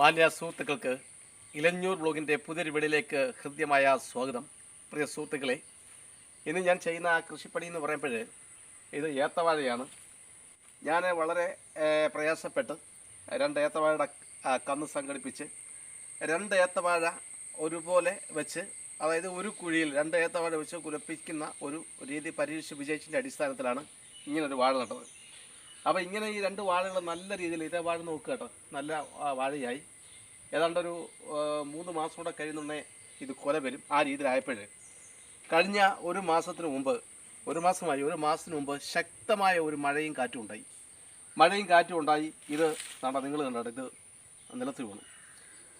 മാന്യ സുഹൃത്തുക്കൾക്ക് ഇലഞ്ഞൂർ ബ്ലോഗിന്റെ പുതിയൊരു വീടിലേക്ക് ഹൃദ്യമായ സ്വാഗതം. പ്രിയ സുഹൃത്തുക്കളെ ഇന്ന് ഞാൻ ചെയ്യുന്ന കൃഷിപ്പണി എന്ന് പറയുമ്പോൾ ഇത് ഏത്തവാഴയാണ്. ഞാൻ വളരെ പ്രയാസപ്പെട്ട് രണ്ട് ഏത്തവാഴയുടെ കന്ന് സംഘടിപ്പിച്ച് രണ്ട് ഏത്തവാഴ ഒരുപോലെ വെച്ച് അതായത് ഒരു കുഴിയിൽ രണ്ട് ഏത്തവാഴ വെച്ച് കുലപ്പിക്കുന്ന ഒരു രീതി പരീക്ഷിച്ച് വിജയിച്ചതിന്റെ അടിസ്ഥാനത്തിലാണ് ഇങ്ങനൊരു വാഴ നട്ടത്. അപ്പോൾ ഇങ്ങനെ ഈ രണ്ട് വാഴകൾ നല്ല രീതിയിൽ ഇതേ വാഴ നോക്കുക കേട്ടോ. നല്ല വാഴയായി. ഏതാണ്ട് ഒരു മൂന്ന് മാസം കൂടെ കഴിയുന്നുണ്ടേ ഇത് കൊല വരും ആ രീതിയിലായപ്പോഴേ. കഴിഞ്ഞ ഒരു മാസത്തിന് മുമ്പ് ഒരു മാസമായി ഒരു മാസത്തിന് മുമ്പ് ശക്തമായ ഒരു മഴയും കാറ്റും ഉണ്ടായി. മഴയും കാറ്റും ഉണ്ടായി. ഇത് കണ്ടോ നിങ്ങൾ കണ്ടോ ഇത് നിലത്ത് വീണു.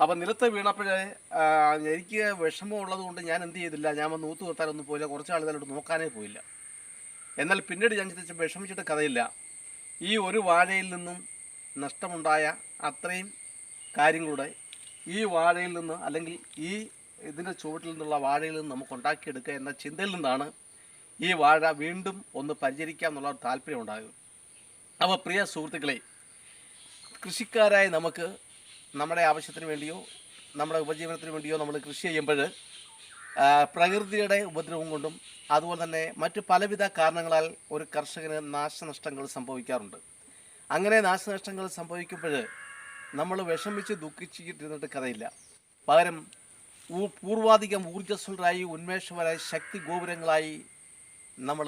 അപ്പം നിലത്ത് വീണപ്പോഴേ എനിക്ക് വിഷമമുള്ളത് കൊണ്ട് ഞാൻ എന്ത് ചെയ്തില്ല. ഞാൻ വന്ന് ഊത്തു നിർത്താനൊന്നും പോയില്ല. കുറച്ച് ആളുകളോട് നോക്കാനേ പോയില്ല. എന്നാൽ പിന്നീട് ഞാൻ ചിന്തിച്ച് വിഷമിച്ചിട്ട് കഥയില്ല. ഈ ഒരു വാഴയിൽ നിന്നും നഷ്ടമുണ്ടായ അത്രയും കാര്യങ്ങളുടെ ഈ വാഴയിൽ നിന്ന് അല്ലെങ്കിൽ ഈ ഇതിന്റെ ചുവട്ടിൽ നിന്നുള്ള വാഴയിൽ നിന്ന് നമുക്ക് ഉണ്ടാക്കിയെടുക്കുക എന്ന ചിന്തയിൽ നിന്നാണ് ഈ വാഴ വീണ്ടും ഒന്ന് പരിചരിക്കാം എന്നുള്ള ഒരു താല്പര്യം ഉണ്ടാകും. അപ്പോൾ പ്രിയ സുഹൃത്തുക്കളെ കൃഷിക്കാരായ നമുക്ക് നമ്മുടെ ആവശ്യത്തിന് വേണ്ടിയോ നമ്മുടെ ഉപജീവനത്തിന് വേണ്ടിയോ നമ്മൾ കൃഷി ചെയ്യുമ്പോൾ പ്രകൃതിയുടെ ഉപദ്രവം കൊണ്ടും അതുപോലെ തന്നെ മറ്റു പലവിധ കാരണങ്ങളാൽ ഒരു കർഷകന് നാശനഷ്ടങ്ങൾ സംഭവിക്കാറുണ്ട്. അങ്ങനെ നാശനഷ്ടങ്ങൾ സംഭവിക്കുമ്പോൾ നമ്മൾ വിഷമിച്ച് ദുഃഖിച്ചിട്ടിരുന്നിട്ട് കഥയില്ല. പകരം പൂർവാധികം ഊർജസ്വലരായി ഉന്മേഷവരായി ശക്തി ഗോപുരങ്ങളായി നമ്മൾ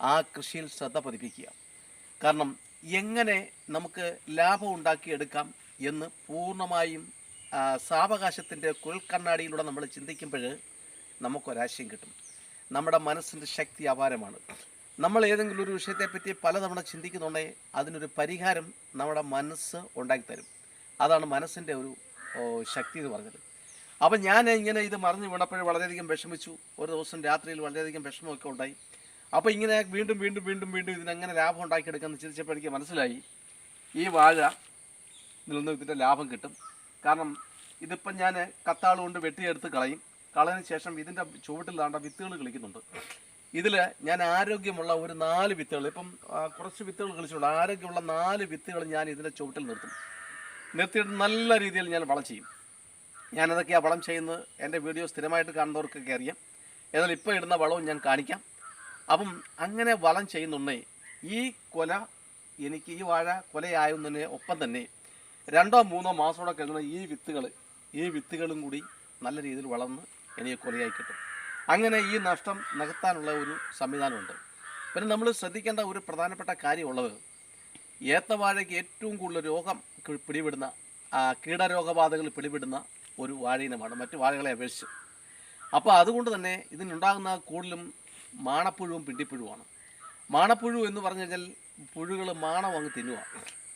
ആ കൃഷിയിൽ ശ്രദ്ധ പതിപ്പിക്കുക. കാരണം എങ്ങനെ നമുക്ക് ലാഭം ഉണ്ടാക്കിയെടുക്കാം എന്ന് പൂർണമായും സാവകാശത്തിന്റെ കുഴൽക്കണ്ണാടിയിലൂടെ നമ്മൾ ചിന്തിക്കുമ്പോൾ നമുക്കൊരാശയം കിട്ടും. നമ്മുടെ മനസ്സിന്റെ ശക്തി അപാരമാണ്. നമ്മൾ ഏതെങ്കിലും ഒരു വിഷയത്തെപ്പറ്റി പലതവണ ചിന്തിക്കുന്നുണ്ടെങ്കിൽ അതിനൊരു പരിഹാരം നമ്മുടെ മനസ്സ് ഉണ്ടാക്കിത്തരും. അതാണ് മനസ്സിന്റെ ഒരു ശക്തി എന്ന് പറഞ്ഞത്. അപ്പം ഞാൻ ഇങ്ങനെ ഇത് മറിഞ്ഞു വീണപ്പോഴും വളരെയധികം വിഷമിച്ചു. ഒരു ദിവസം രാത്രിയിൽ വളരെയധികം വിഷമമൊക്കെ ഉണ്ടായി. അപ്പോൾ ഇങ്ങനെ വീണ്ടും വീണ്ടും വീണ്ടും വീണ്ടും ഇതിനെങ്ങനെ ലാഭം ഉണ്ടാക്കിയെടുക്കാമെന്ന് ചിന്തിച്ചപ്പോൾ എനിക്ക് മനസ്സിലായി. ഈ വാഴ ഇതിൽ നിന്ന് ഇതിന്റെ ലാഭം കിട്ടും. കാരണം ഇതിപ്പം ഞാൻ കത്താളുകൊണ്ട് വെട്ടിയെടുത്ത് കളയും. കളഞ്ഞതിന് ശേഷം ഇതിന്റെ ചുവട്ടിൽ താണ്ട വിത്തുകൾ കളിക്കുന്നുണ്ട്. ഇതിൽ ഞാൻ ആരോഗ്യമുള്ള ഒരു നാല് വിത്തുകൾ ഇപ്പം കുറച്ച് വിത്തുകൾ കളിച്ചുള്ളൂ ആരോഗ്യമുള്ള നാല് വിത്തുകൾ ഞാൻ ഇതിന്റെ ചുവട്ടിൽ നിർത്തും. നിർത്തിയിട്ട് നല്ല രീതിയിൽ ഞാൻ വളം ചെയ്യും. ഞാനതൊക്കെയാണ് വളം ചെയ്യുന്നത് എന്റെ വീഡിയോ സ്ഥിരമായിട്ട് കാണുന്നവർക്കൊക്കെ അറിയാം. എന്നാൽ ഇപ്പോൾ ഇടുന്ന വളവും ഞാൻ കാണിക്കാം. അപ്പം അങ്ങനെ വളം ചെയ്യുന്നുണ്ടേ ഈ കൊല എനിക്ക് ഈ വാഴ കൊലയായതിന് ഒപ്പം തന്നെ രണ്ടോ മൂന്നോ മാസം കൂടെ കഴിയുന്ന ഈ വിത്തുകൾ ഈ വിത്തുകളും കൂടി നല്ല രീതിയിൽ വളർന്ന് എനിക്ക് കൊലയായി കിട്ടും. അങ്ങനെ ഈ നഷ്ടം നികത്താനുള്ള ഒരു സംവിധാനമുണ്ട്. പിന്നെ നമ്മൾ ശ്രദ്ധിക്കേണ്ട ഒരു പ്രധാനപ്പെട്ട കാര്യമുള്ളത് ഏത്തവാഴയ്ക്ക് ഏറ്റവും കൂടുതൽ രോഗം പിടിപെടുന്ന കീടരോഗബാധകൾ പിടിപെടുന്ന ഒരു വാഴയിനമാണ് മറ്റു വാഴകളെ അപേക്ഷിച്ച്. അപ്പോൾ അതുകൊണ്ട് തന്നെ ഇതിനുണ്ടാകുന്ന കൂടുതലും മാണപ്പുഴുവും പിണ്ടിപ്പുഴുവാണ് മാണപ്പുഴു എന്ന് പറഞ്ഞു കഴിഞ്ഞാൽ പുഴുകൾ മാണം അങ്ങ് തിന്നുക.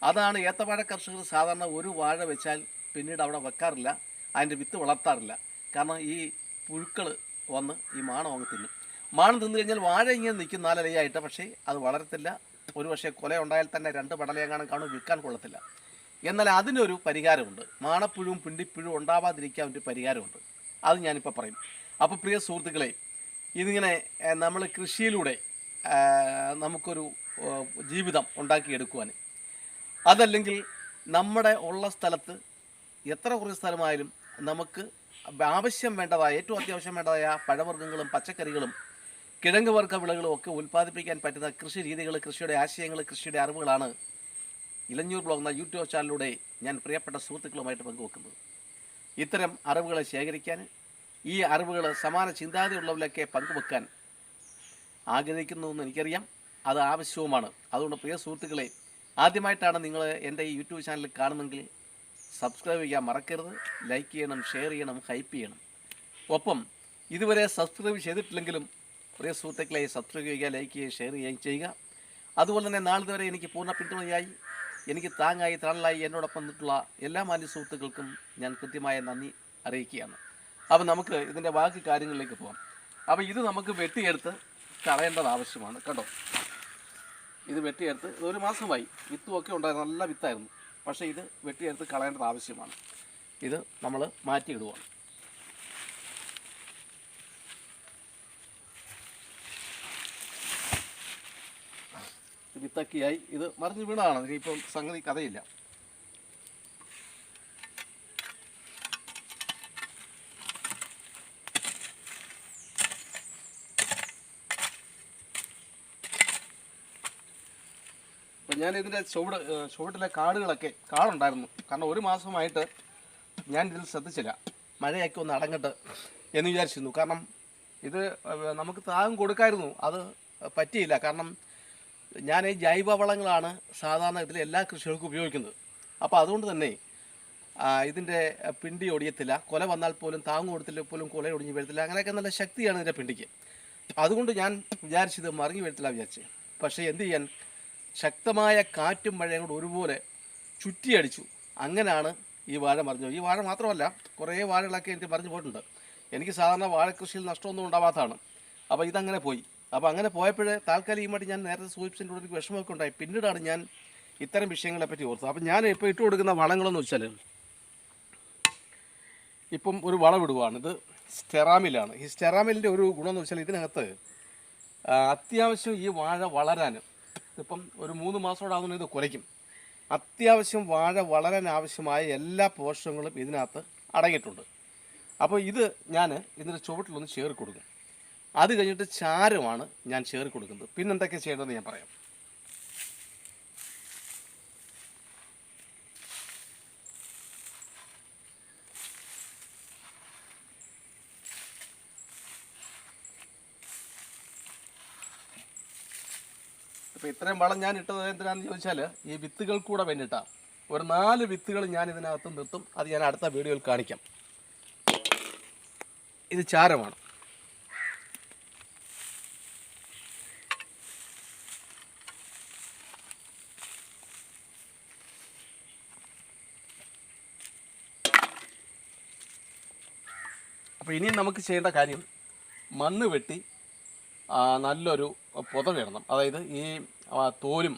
അതാണ് ഏത്തവാഴ കർഷകർ സാധാരണ ഒരു വാഴ വെച്ചാൽ പിന്നീട് അവിടെ വെക്കാറില്ല അതിന്റെ വിത്ത് വളർത്താറില്ല. കാരണം ഈ പുഴുക്കൾ വന്ന് ഈ മാണം അങ്ങ് തിന്നും. മാണം തിന്നു കഴിഞ്ഞാൽ വാഴ ഇങ്ങനെ നിൽക്കും നാലരയായിട്ട് പക്ഷേ അത് വളരത്തില്ല. ഒരു പക്ഷേ കൊല ഉണ്ടായാൽ തന്നെ രണ്ട് പടലയെങ്ങാനും കാണും വിൽക്കാൻ കൊള്ളത്തില്ല. എന്നാൽ അതിനൊരു പരിഹാരമുണ്ട്. മാണപ്പുഴുവും പിണ്ടിപ്പുഴും ഉണ്ടാവാതിരിക്കാൻ ഒരു പരിഹാരമുണ്ട്. അത് ഞാനിപ്പോൾ പറയും. അപ്പോൾ പ്രിയ സുഹൃത്തുക്കളെ ഇതിങ്ങനെ നമ്മൾ കൃഷിയിലൂടെ നമുക്കൊരു ജീവിതം ഉണ്ടാക്കിയെടുക്കുവാൻ. അതല്ലെങ്കിൽ നമ്മുടെ ഉള്ള സ്ഥലത്ത് എത്ര കുറേ സ്ഥലമായാലും നമുക്ക് ആവശ്യം വേണ്ടതായ ഏറ്റവും അത്യാവശ്യം വേണ്ടതായ പഴവർഗങ്ങളും പച്ചക്കറികളും കിഴങ്ങ് വർഗ വിളകളും ഒക്കെ ഉൽപ്പാദിപ്പിക്കാൻ പറ്റുന്ന കൃഷി രീതികൾ കൃഷിയുടെ ആശയങ്ങൾ കൃഷിയുടെ അറിവുകളാണ് ഇലഞ്ഞൂർ ബ്ലോഗ് എന്ന യൂട്യൂബ് ചാനലിലൂടെ ഞാൻ പ്രിയപ്പെട്ട സുഹൃത്തുക്കളുമായിട്ട് പങ്കുവെക്കുന്നത്. ഇത്തരം അറിവുകളെ ശേഖരിക്കാൻ ഈ അറിവുകൾ സമാന ചിന്താഗതിയുള്ളവരിലൊക്കെ പങ്കുവെക്കാൻ ആഗ്രഹിക്കുന്നുവെന്ന് എനിക്കറിയാം. അത് ആവശ്യവുമാണ്. അതുകൊണ്ട് പ്രിയ സുഹൃത്തുക്കളെ ആദ്യമായിട്ടാണ് നിങ്ങൾ എന്റെ ഈ യൂട്യൂബ് ചാനൽ കാണുന്നെങ്കിൽ സബ്സ്ക്രൈബ് ചെയ്യാൻ മറക്കരുത്. ലൈക്ക് ചെയ്യണം ഷെയർ ചെയ്യണം ഹൈപ്പ് ചെയ്യണം. ഒപ്പം ഇതുവരെ സബ്സ്ക്രൈബ് ചെയ്തിട്ടില്ലെങ്കിലും പ്രിയ സുഹൃത്തുക്കളെ സബ്സ്ക്രൈബ് ചെയ്യുക ലൈക്ക് ചെയ്യുക ഷെയർ ചെയ്യുകയും ചെയ്യുക. അതുപോലെ തന്നെ നാളെ വരെ എനിക്ക് പൂർണ പിന്തുണയായി. എനിക്ക് താങ്ങായി തണലായി എന്നോടൊപ്പം നിന്നിട്ടുള്ള എല്ലാ മാന്യ സുഹൃത്തുക്കൾക്കും ഞാൻ കൃത്യമായ നന്ദി അറിയിക്കുകയാണ്. അപ്പോൾ നമുക്ക് ഇതിന്റെ ബാക്കി കാര്യങ്ങളിലേക്ക് പോകാം അപ്പോൾ ഇത് നമുക്ക് വെട്ടിയെടുത്ത് കളയേണ്ടത് ആവശ്യമാണ്. കേട്ടോ ഇത് വെട്ടിയെടുത്ത് ഒരു മാസമായി. വിത്തുമൊക്കെ ഉണ്ടായിരുന്നു. നല്ല വിത്തായിരുന്നു. പക്ഷേ ഇത് വെട്ടിയെടുത്ത് കളയേണ്ടത് ആവശ്യമാണ്. ഇത് നമ്മൾ മാറ്റിയിടുവാണ് വിത്തക്കിയായി ഇത് മറിഞ്ഞ് വീണതാണ്. ഇപ്പം സംഗതി കഥയില്ല. ഞാൻ ഇതിന്റെ ചുവട് ചുവട്ടിലെ കാടുകളൊക്കെ കാടുണ്ടായിരുന്നു. കാരണം ഒരു മാസമായിട്ട് ഞാൻ ഇതിൽ ശ്രദ്ധിച്ചില്ല. മഴയൊക്കെ ഒന്ന് അടങ്ങട്ട് എന്ന് വിചാരിച്ചിരുന്നു. കാരണം ഇത് നമുക്ക് താങ്ങും കൊടുക്കായിരുന്നു. അത് പറ്റിയില്ല. കാരണം ഞാൻ ഈ ജൈവവളങ്ങളാണ് സാധാരണ ഇതിലെ എല്ലാ കൃഷികൾക്കും ഉപയോഗിക്കുന്നത്. അപ്പോൾ അതുകൊണ്ട് തന്നെ ഇതിന്റെ പിണ്ടി ഒടിയത്തില്ല. കൊല വന്നാൽ പോലും താങ്ങ് കൊടുത്തില്ല പോലും കൊല ഒടിഞ്ഞ് വീഴത്തില്ല. അങ്ങനെയൊക്കെ നല്ല ശക്തിയാണ് ഇതിന്റെ പിണ്ടിക്ക്. അതുകൊണ്ട് ഞാൻ വിചാരിച്ചത് മറിഞ്ഞു വീഴത്തില്ല വിചാരിച്ച്. പക്ഷേ എന്ത് ചെയ്യാൻ ശക്തമായ കാറ്റും മഴയും കൂടെ ഒരുപോലെ ചുറ്റിയടിച്ചു. അങ്ങനെയാണ് ഈ വാഴ മറിഞ്ഞത്. ഈ വാഴ മാത്രമല്ല കുറേ വാഴകളൊക്കെ എനിക്ക് മറിഞ്ഞു പോയിട്ടുണ്ട്. എനിക്ക് സാധാരണ വാഴക്കൃഷിയിൽ നഷ്ടമൊന്നും ഉണ്ടാവാത്തതാണ്. അപ്പോൾ ഇതങ്ങനെ പോയി. അപ്പോൾ അങ്ങനെ പോയപ്പോഴേ താൽക്കാലികമായിട്ട് ഞാൻ നേരത്തെ സൂചിപ്പിച്ചതിന്റെ എനിക്ക് വിഷമമൊക്കെ ഉണ്ടായി. പിന്നീടാണ് ഞാൻ ഇത്തരം വിഷയങ്ങളെ പറ്റി ഓർത്തത്. അപ്പം ഞാൻ ഇപ്പോൾ ഇട്ട് കൊടുക്കുന്ന വളങ്ങളെന്ന് വെച്ചാൽ ഇപ്പം ഒരു വളം ഇടുവാണ് ഇത് സ്റ്റെറാമിലാണ്. ഈ സ്റ്റെറാമിലിന്റെ ഒരു ഗുണമെന്ന് വെച്ചാൽ ഇതിനകത്ത് അത്യാവശ്യം ഈ വാഴ വളരാൻ ഇപ്പം ഒരു മൂന്ന് മാസത്തോടെ ആകുന്ന ഇത് കുലയ്ക്കും അത്യാവശ്യം വാഴ വളരാൻ ആവശ്യമായ എല്ലാ പോഷകങ്ങളും ഇതിനകത്ത് അടങ്ങിയിട്ടുണ്ട്. അപ്പോൾ ഇത് ഞാൻ ഇതിന്റെ ചുവട്ടിലൊന്ന് ചേർക്കൊടുക്കും കൊടുക്കും. അത് കഴിഞ്ഞിട്ട് ചാരമാണ് ഞാൻ ചേർക്കൊടുക്കുന്നത് പിന്നെന്തൊക്കെ ചെയ്യേണ്ടതെന്ന് ഞാൻ പറയാം. ഇപ്പോൾ ഇത്രയും വളം ഞാൻ ഇട്ടത് എന്തിനാണെന്ന് ചോദിച്ചാൽ ഈ വിത്തുകൾ കൂടെ വേണ്ടിയിട്ടാണ് ഒരു നാല് വിത്തുകൾ ഞാൻ ഇതിനകത്ത് നിർത്തും. അത് ഞാൻ അടുത്ത വീഡിയോയിൽ കാണിക്കാം. ഇത് ചാരമാണ്. അപ്പോൾ ഇനിയും നമുക്ക് ചെയ്യേണ്ട കാര്യം മണ്ണ് വെട്ടി നല്ലൊരു പുതവിടണം അതായത് ഈ തോലും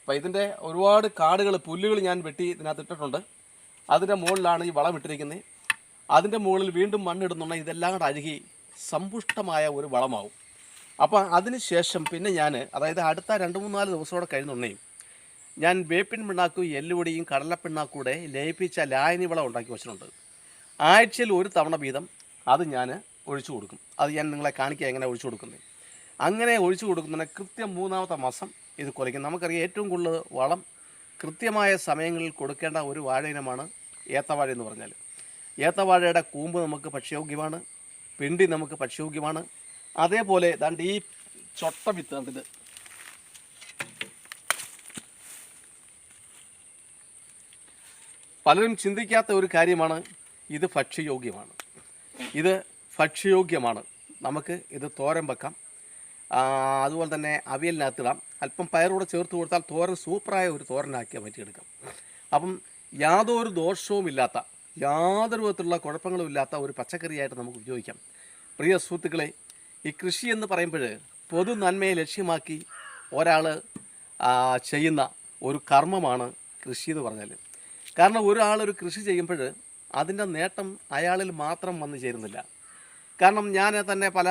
അപ്പോൾ ഇതിന്റെ ഒരുപാട് കാടുകൾ പുല്ലുകൾ ഞാൻ വെട്ടി ഇതിനകത്ത് ഇട്ടിട്ടുണ്ട്. അതിന്റെ മുകളിലാണ് ഈ വളം ഇട്ടിരിക്കുന്നത്. അതിന്റെ മുകളിൽ വീണ്ടും മണ്ണിടുന്നുണ്ട്. ഇതെല്ലാം കൂടെ അഴുകി സമ്പുഷ്ടമായ ഒരു വളമാവും. അപ്പോൾ അതിന് ശേഷം പിന്നെ ഞാൻ അതായത് അടുത്ത രണ്ട് മൂന്നാൽ ദിവസത്തോടെ കഴിഞ്ഞുണ്ടെങ്കിൽ ഞാൻ വേപ്പിൻ പിണ്ണാക്കും എല്ലുപൊടിയും കടലപ്പിണ്ണാക്കൂടെ കൂടെ ലയിപ്പിച്ച ലായനി വളം ഉണ്ടാക്കി വെച്ചിട്ടുണ്ട്. ആഴ്ചയിൽ ഒരു തവണ വീതം അത് ഞാൻ ഒഴിച്ചു കൊടുക്കും. അത് ഞാൻ നിങ്ങളെ കാണിക്കുക എങ്ങനെ ഒഴിച്ചു കൊടുക്കുന്നത്. അങ്ങനെ ഒഴിച്ചു കൊടുക്കുന്നതിന് കൃത്യം മൂന്നാമത്തെ മാസം ഇത് കുലയ്ക്കും നമുക്കറിയാം ഏറ്റവും കൂടുതൽ വളം കൃത്യമായ സമയങ്ങളിൽ കൊടുക്കേണ്ട ഒരു വാഴ ഇനമാണ് ഏത്തവാഴ എന്ന് പറഞ്ഞാൽ. ഏത്തവാഴയുടെ കൂമ്പ് നമുക്ക് ഭക്ഷ്യയോഗ്യമാണ് പിണ്ടി നമുക്ക് ഭക്ഷ്യയോഗ്യമാണ്. അതേപോലെ ദാണ്ട് ഈ ചൊട്ട വിത്ത് കണ്ടിത് പലരും ചിന്തിക്കാത്ത ഒരു കാര്യമാണ് ഇത് ഭക്ഷ്യയോഗ്യമാണ്. ഇത് ഭക്ഷ്യയോഗ്യമാണ്. നമുക്ക് ഇത് തോരൻ വെക്കാം. അതുപോലെ തന്നെ അവിയലിനകത്തിടാം അല്പം പയറൂടെ ചേർത്ത് കൊടുത്താൽ തോരൻ സൂപ്പറായ ഒരു തോരനാക്കി മാറ്റിയെടുക്കാം അപ്പം യാതൊരു ദോഷവും ഇല്ലാത്ത യാതൊരു വിധത്തിലുള്ള കുഴപ്പങ്ങളും ഇല്ലാത്ത ഒരു പച്ചക്കറിയായിട്ട് നമുക്ക് ഉപയോഗിക്കാം. പ്രിയ സുഹൃത്തുക്കളെ ഈ കൃഷി എന്ന് പറയുമ്പോൾ പൊതു നന്മയെ ലക്ഷ്യമാക്കി ഒരാൾ ചെയ്യുന്ന ഒരു കർമ്മമാണ് കൃഷി എന്ന് പറഞ്ഞാൽ. കാരണം ഒരാളൊരു ഒരു കൃഷി ചെയ്യുമ്പോൾ അതിന്റെ നേട്ടം അയാളിൽ മാത്രം വന്നു ചേരുന്നില്ല. കാരണം ഞാൻ തന്നെ പല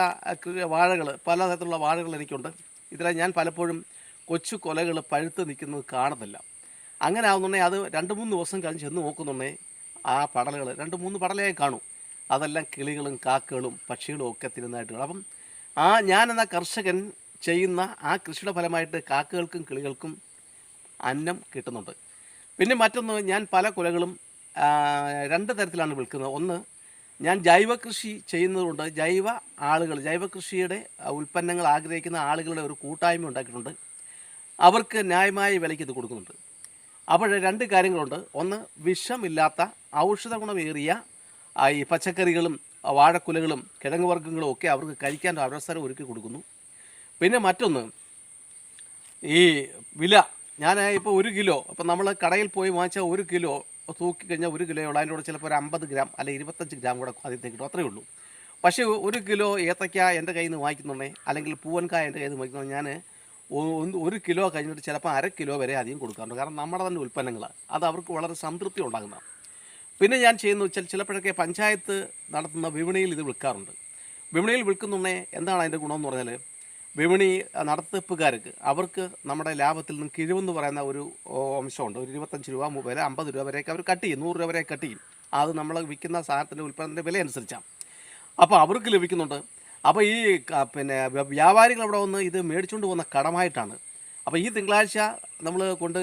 വാഴകൾ പല തരത്തിലുള്ള വാഴകൾ എനിക്കുണ്ട്. ഇതിലെ ഞാൻ പലപ്പോഴും കൊച്ചു കൊലകൾ പഴുത്ത് നിൽക്കുന്നത് കാണുന്നില്ല. അങ്ങനെ ആവുന്നുണ്ടെങ്കിൽ അത് രണ്ട് മൂന്ന് ദിവസം കഴിഞ്ഞ് ചെന്ന് നോക്കുന്നുണ്ടെങ്കിൽ ആ പടലുകൾ രണ്ട് മൂന്ന് പടലയായി കാണും. അതെല്ലാം കിളികളും കാക്കകളും പക്ഷികളും ഒക്കെ തിരുന്നതായിട്ട് കാണും. അപ്പം ആ ഞാൻ എന്ന കർഷകൻ ചെയ്യുന്ന ആ കൃഷിയുടെ ഫലമായിട്ട് കാക്കകൾക്കും കിളികൾക്കും അന്നം കിട്ടുന്നുണ്ട്. പിന്നെ മറ്റൊന്ന് ഞാൻ പല കുലകളും രണ്ട് തരത്തിലാണ് വിൽക്കുന്നത്. ഒന്ന് ഞാൻ ജൈവ കൃഷി ചെയ്യുന്നതുകൊണ്ട് ജൈവ ആളുകൾ ജൈവ കൃഷിയുടെ ഉൽപ്പന്നങ്ങൾ ആഗ്രഹിക്കുന്ന ആളുകളുടെ ഒരു കൂട്ടായ്മ ഉണ്ടാക്കിയിട്ടുണ്ട്. അവർക്ക് ന്യായമായ വിലയ്ക്ക് ഇത് കൊടുക്കുന്നുണ്ട്. അപ്പോൾ രണ്ട് കാര്യങ്ങളുണ്ട്. ഒന്ന് വിഷമില്ലാത്ത ഔഷധ ഗുണമേറിയ ഈ പച്ചക്കറികളും വാഴക്കുലകളും കിഴങ്ങ് വർഗങ്ങളും ഒക്കെ അവർക്ക് കഴിക്കാൻ അവസരം ഒരുക്കി കൊടുക്കുന്നു. പിന്നെ മറ്റൊന്ന് ഈ വില. ഞാൻ ഇപ്പോൾ ഒരു കിലോ ഇപ്പം നമ്മൾ കടയിൽ പോയി വാങ്ങിച്ചാൽ ഒരു കിലോ തൂക്കി കഴിഞ്ഞാൽ ഒരു കിലോയുള്ള അതിന്റെ കൂടെ ചിലപ്പോൾ ഒരു അമ്പത് ഗ്രാം അല്ലെങ്കിൽ ഇരുപത്തഞ്ച് ഗ്രാം കൂടെ അതിൽ കിട്ടും. അത്രയേ ഉള്ളൂ. പക്ഷേ ഒരു കിലോ ഏത്തക്ക എന്റെ കയ്യിൽ നിന്ന് വാങ്ങിക്കുന്നുണ്ടേ? അല്ലെങ്കിൽ പൂവൻകായ എന്റെ കയ്യിൽ നിന്ന് വാങ്ങിക്കുന്നുണ്ട്? ഞാൻ ഒരു കിലോ കഴിഞ്ഞിട്ട് ചിലപ്പോൾ അര കിലോ വരെ അധികം കൊടുക്കാറുണ്ട്. കാരണം നമ്മുടെ തന്നെ ഉൽപ്പന്നങ്ങളാണ്. അത് അവർക്ക് വളരെ സംതൃപ്തി ഉണ്ടാകുന്നതാണ് പിന്നെ ഞാൻ ചെയ്യുന്നത് വെച്ചാൽ ചിലപ്പോഴൊക്കെ പഞ്ചായത്ത് നടത്തുന്ന വിപണിയിൽ ഇത് വിൽക്കാറുണ്ട്. വിപണിയിൽ വിൽക്കുന്നുണ്ടേ എന്താണ് അതിന്റെ ഗുണമെന്ന് പറഞ്ഞാൽ വിപണി നടത്തിപ്പുകാർക്ക് അവർക്ക് നമ്മുടെ ലാഭത്തിൽ നിന്ന് കിഴിവെന്ന് പറയുന്ന ഒരു അംശമുണ്ട്. ഒരു ഇരുപത്തഞ്ച് രൂപ വരെ അമ്പത് രൂപ വരെയൊക്കെ അവർ കട്ട് ചെയ്യും. നൂറ് രൂപ വരെ കട്ട് ചെയ്യും. അത് നമ്മൾ വിൽക്കുന്ന സാധനത്തിന്റെ ഉൽപ്പന്നത്തിന്റെ വില അനുസരിച്ചാണ് അപ്പോൾ അവർക്ക് ലഭിക്കുന്നുണ്ട് അപ്പോൾ ഈ പിന്നെ വ്യ- വ്യാപാരികൾ അവിടെ വന്ന് ഇത് മേടിച്ചുകൊണ്ട് പോകുന്ന കടമായിട്ടാണ്. അപ്പോൾ ഈ തിങ്കളാഴ്ച നമ്മൾ കൊണ്ട്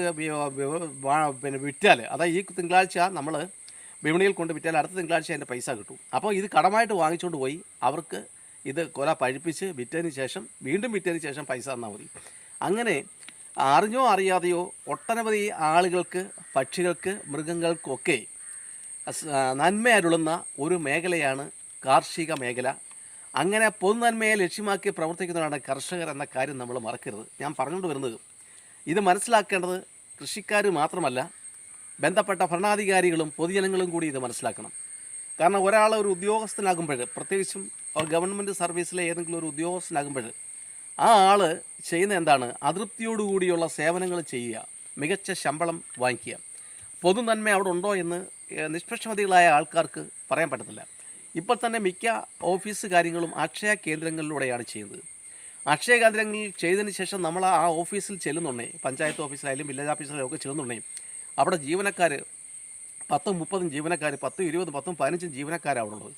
പിന്നെ വിറ്റാൽ അതായത് ഈ തിങ്കളാഴ്ച നമ്മൾ വിപണിയിൽ കൊണ്ട് വിറ്റാൽ അടുത്ത തിങ്കളാഴ്ച അതിന്റെ പൈസ കിട്ടും. അപ്പോൾ ഇത് കടമായിട്ട് വാങ്ങിച്ചുകൊണ്ട് പോയി അവർക്ക് ഇത് കൊല പഴിപ്പിച്ച് വിറ്റതിന് ശേഷം വീണ്ടും വിറ്റതിന് ശേഷം പൈസ തന്നാൽ മതി. അങ്ങനെ അറിഞ്ഞോ അറിയാതെയോ ഒട്ടനവധി ആളുകൾക്ക് പക്ഷികൾക്ക് മൃഗങ്ങൾക്കൊക്കെ നന്മ അരുളുന്ന ഒരു മേഖലയാണ് കാർഷിക മേഖല. അങ്ങനെ പൊതുനന്മയെ ലക്ഷ്യമാക്കി പ്രവർത്തിക്കുന്നവരാണ് കർഷകർ എന്ന കാര്യം നമ്മൾ മറക്കരുത്. ഞാൻ പറഞ്ഞുകൊണ്ട് വരുന്നത് ഇത് മനസ്സിലാക്കേണ്ടത് കൃഷിക്കാർ മാത്രമല്ല ബന്ധപ്പെട്ട ഭരണാധികാരികളും പൊതുജനങ്ങളും കൂടി ഇത് മനസ്സിലാക്കണം. കാരണം ഒരാൾ ഒരു ഉദ്യോഗസ്ഥനാകുമ്പോൾ പ്രത്യേകിച്ചും ഗവൺമെന്റ് സർവീസിലെ ഏതെങ്കിലും ഒരു ഉദ്യോഗസ്ഥനാകുമ്പോൾ ആ ആൾ ചെയ്യുന്ന എന്താണ്? അതൃപ്തിയോടുകൂടിയുള്ള സേവനങ്ങൾ ചെയ്യുക മികച്ച ശമ്പളം വാങ്ങിക്കുക. പൊതുനന്മ അവിടെ ഉണ്ടോ എന്ന് നിഷ്പക്ഷമതികളായ ആൾക്കാർക്ക് പറയാൻ പറ്റത്തില്ല. ഇപ്പോൾ തന്നെ മിക്ക ഓഫീസ് കാര്യങ്ങളും അക്ഷയ കേന്ദ്രങ്ങളിലൂടെയാണ് ചെയ്യുന്നത്. അക്ഷയ കേന്ദ്രങ്ങളിൽ ചെയ്തതിന് ശേഷം നമ്മൾ ആ ഓഫീസിൽ ചെല്ലുന്നുണ്ടേ പഞ്ചായത്ത് ഓഫീസിലായാലും വില്ലേജ് ഓഫീസിലായാലും ഒക്കെ ചെല്ലുന്നുണ്ടേ. അവിടെ ജീവനക്കാർ പത്തും മുപ്പതും ജീവനക്കാർ പത്തും ഇരുപതും പത്തും പതിനഞ്ചും ജീവനക്കാരാവുള്ളത്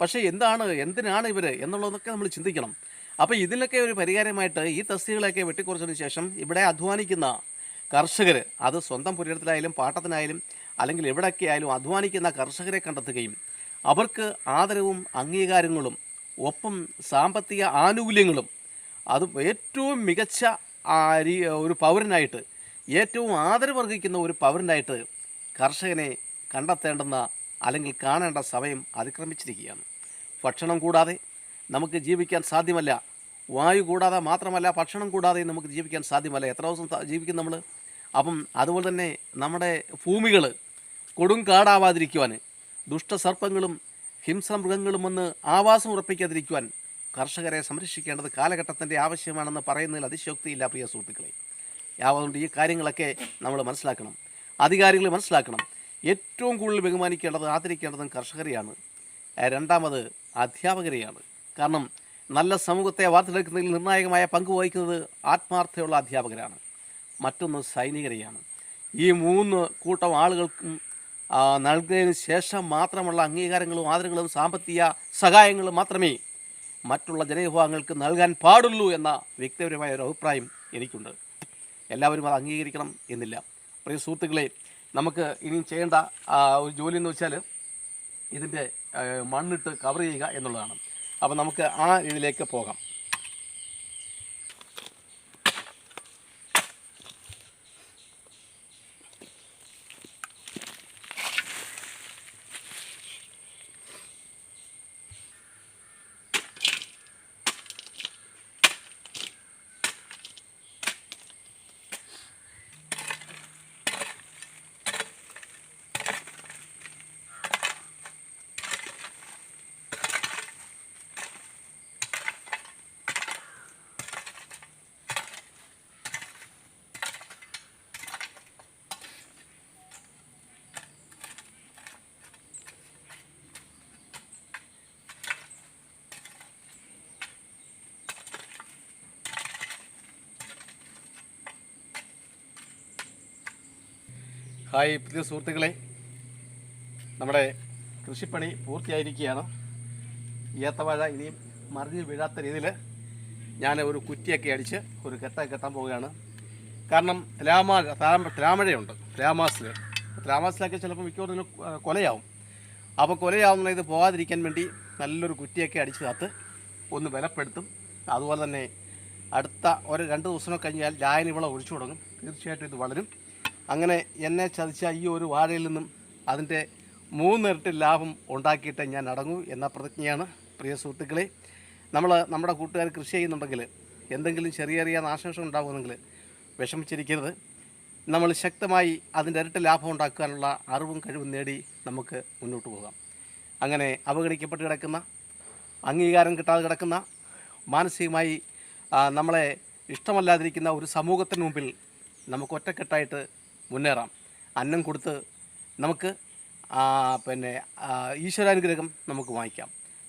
പക്ഷേ എന്താണ് എന്തിനാണ് ഇവർ എന്നുള്ളതൊക്കെ നമ്മൾ ചിന്തിക്കണം. അപ്പോൾ ഇതിനൊക്കെ ഒരു പരിഹാരമായിട്ട് ഈ തസ്തികളെയൊക്കെ വെട്ടിക്കുറച്ചതിന് ശേഷം ഇവിടെ അധ്വാനിക്കുന്ന കർഷകർ അത് സ്വന്തം പുരയിടത്തിലായാലും പാട്ടത്തിനായാലും അല്ലെങ്കിൽ എവിടെയൊക്കെ ആയാലും അധ്വാനിക്കുന്ന കർഷകരെ കണ്ടെത്തുകയും അവർക്ക് ആദരവും അംഗീകാരങ്ങളും ഒപ്പം സാമ്പത്തിക ആനുകൂല്യങ്ങളും. അത് ഏറ്റവും മികച്ച ഒരു പൗരനായിട്ട് ഏറ്റവും ആദരവർഹിക്കുന്ന ഒരു പൗരനായിട്ട് കർഷകനെ കണ്ടെത്തേണ്ടുന്ന അല്ലെങ്കിൽ കാണേണ്ട സമയം അതിക്രമിച്ചിരിക്കുകയാണ്. ഭക്ഷണം കൂടാതെ നമുക്ക് ജീവിക്കാൻ സാധ്യമല്ല. വായു കൂടാതെ മാത്രമല്ല ഭക്ഷണം കൂടാതെ നമുക്ക് ജീവിക്കാൻ സാധ്യമല്ല. എത്ര ദിവസം ജീവിക്കും നമ്മൾ അപ്പം അതുപോലെ തന്നെ നമ്മുടെ ഭൂമികൾ കൊടും കാടാവാതിരിക്കുവാൻ ദുഷ്ടസർപ്പങ്ങളും ഹിംസമൃഗങ്ങളും വന്ന് ആവാസം ഉറപ്പിക്കാതിരിക്കുവാൻ കർഷകരെ സംരക്ഷിക്കേണ്ടത് കാലഘട്ടത്തിന്റെ ആവശ്യമാണെന്ന് പറയുന്നതിൽ അതിശോക്തിയില്ല പ്രിയ സുഹൃത്തുക്കളെ. യാതുകൊണ്ട് ഈ കാര്യങ്ങളൊക്കെ നമ്മൾ മനസ്സിലാക്കണം. അധികാരികൾ മനസ്സിലാക്കണം. ഏറ്റവും കൂടുതൽ ബഹുമാനിക്കേണ്ടത് ആദരിക്കേണ്ടതും കർഷകരെയാണ്. രണ്ടാമത് അധ്യാപകരെയാണ്. കാരണം നല്ല സമൂഹത്തെ വാർത്തെടുക്കുന്നതിൽ നിർണായകമായ പങ്ക് വഹിക്കുന്നത് ആത്മാർത്ഥയുള്ള അധ്യാപകരാണ്. മറ്റൊന്ന് സൈനികരെയാണ്. ഈ മൂന്ന് കൂട്ടം ആളുകൾക്കും നൽകിയതിന് ശേഷം മാത്രമുള്ള അംഗീകാരങ്ങളും ആദരങ്ങളും സാമ്പത്തിക സഹായങ്ങളും മാത്രമേ മറ്റുള്ള ജനവിഭാഗങ്ങൾക്ക് നൽകാൻ പാടുള്ളൂ എന്ന വ്യക്തിപരമായ ഒരു അഭിപ്രായം എനിക്കുണ്ട്. എല്ലാവരും അത് അംഗീകരിക്കണം എന്നില്ല. പ്രിയ സുഹൃത്തുക്കളെ നമുക്ക് ഇനിയും ചെയ്യേണ്ട ഒരു ജോലി എന്ന് വെച്ചാൽ ഇതിന്റെ മണ്ണിട്ട് കവർ ചെയ്യുക എന്നുള്ളതാണ്. അപ്പോൾ നമുക്ക് ആ ഇതിലേക്ക് പോകാം. ഹായ് പുതിയ സുഹൃത്തുക്കളെ. നമ്മുടെ കൃഷിപ്പണി പൂർത്തിയായിരിക്കുകയാണ്. ഏത്തവാഴ ഇനിയും മറിഞ്ഞ് വീഴാത്ത രീതിയിൽ ഞാൻ ഒരു കുറ്റിയൊക്കെ അടിച്ച് ഒരു കെട്ട കെട്ടാൻ പോവുകയാണ്. കാരണം രാമ രാമഴയുണ്ട്. രാമാസിൽ രാമാസിലൊക്കെ ചിലപ്പോൾ മിക്കവാറും കൊലയാവും. അപ്പോൾ കൊലയാവുന്ന ഇത് പോകാതിരിക്കാൻ വേണ്ടി നല്ലൊരു കുറ്റിയൊക്കെ അടിച്ച് കാത്ത് ഒന്ന് ബലപ്പെടുത്തും. അതുപോലെ തന്നെ അടുത്ത ഒരു രണ്ട് ദിവസം കഴിഞ്ഞാൽ ലായനി വിള ഒഴിച്ചു തുടങ്ങും. തീർച്ചയായിട്ടും ഇത് വളരും. അങ്ങനെ എന്നെ ചതിച്ച ഈ ഒരു വാഴയിൽ നിന്നും അതിന്റെ മൂന്നിരട്ടി ലാഭം ഉണ്ടാക്കിയിട്ട് ഞാൻ അടങ്ങൂ എന്ന പ്രതിജ്ഞയാണ്. പ്രിയ സുഹൃത്തുക്കളെ നമ്മൾ നമ്മുടെ കൂട്ടുകാർ കൃഷി ചെയ്യുന്നുണ്ടെങ്കിൽ എന്തെങ്കിലും ചെറിയ ചെറിയ നാശനഷ്ടം ഉണ്ടാകുമെങ്കിൽ വിഷമിച്ചിരിക്കരുത്. നമ്മൾ ശക്തമായി അതിന്റെ ഇരട്ടി ലാഭം ഉണ്ടാക്കാനുള്ള അറിവും കഴിവും നേടി നമുക്ക് മുന്നോട്ട് പോകാം. അങ്ങനെ അവഗണിക്കപ്പെട്ട് കിടക്കുന്ന അംഗീകാരം കിട്ടാതെ കിടക്കുന്ന മാനസികമായി നമ്മളെ ഇഷ്ടമല്ലാതിരിക്കുന്ന ഒരു സമൂഹത്തിന് മുമ്പിൽ നമുക്ക് ഒറ്റക്കെട്ടായിട്ട് മുന്നേറാം. അന്നം കൊടുത്ത് നമുക്ക് പിന്നെ ഈശ്വരാനുഗ്രഹം നമുക്ക് വാങ്ങിക്കാം.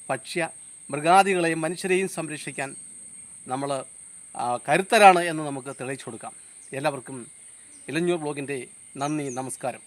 ഭക്ഷ്യ മൃഗാദികളെയും മനുഷ്യരെയും സംരക്ഷിക്കാൻ നമ്മൾ കരുത്തരാണ് എന്ന് നമുക്ക് തെളിയിച്ചു കൊടുക്കാം. എല്ലാവർക്കും ഇലഞ്ഞൂർ ബ്ലോഗിന്റെ നന്ദി നമസ്കാരം.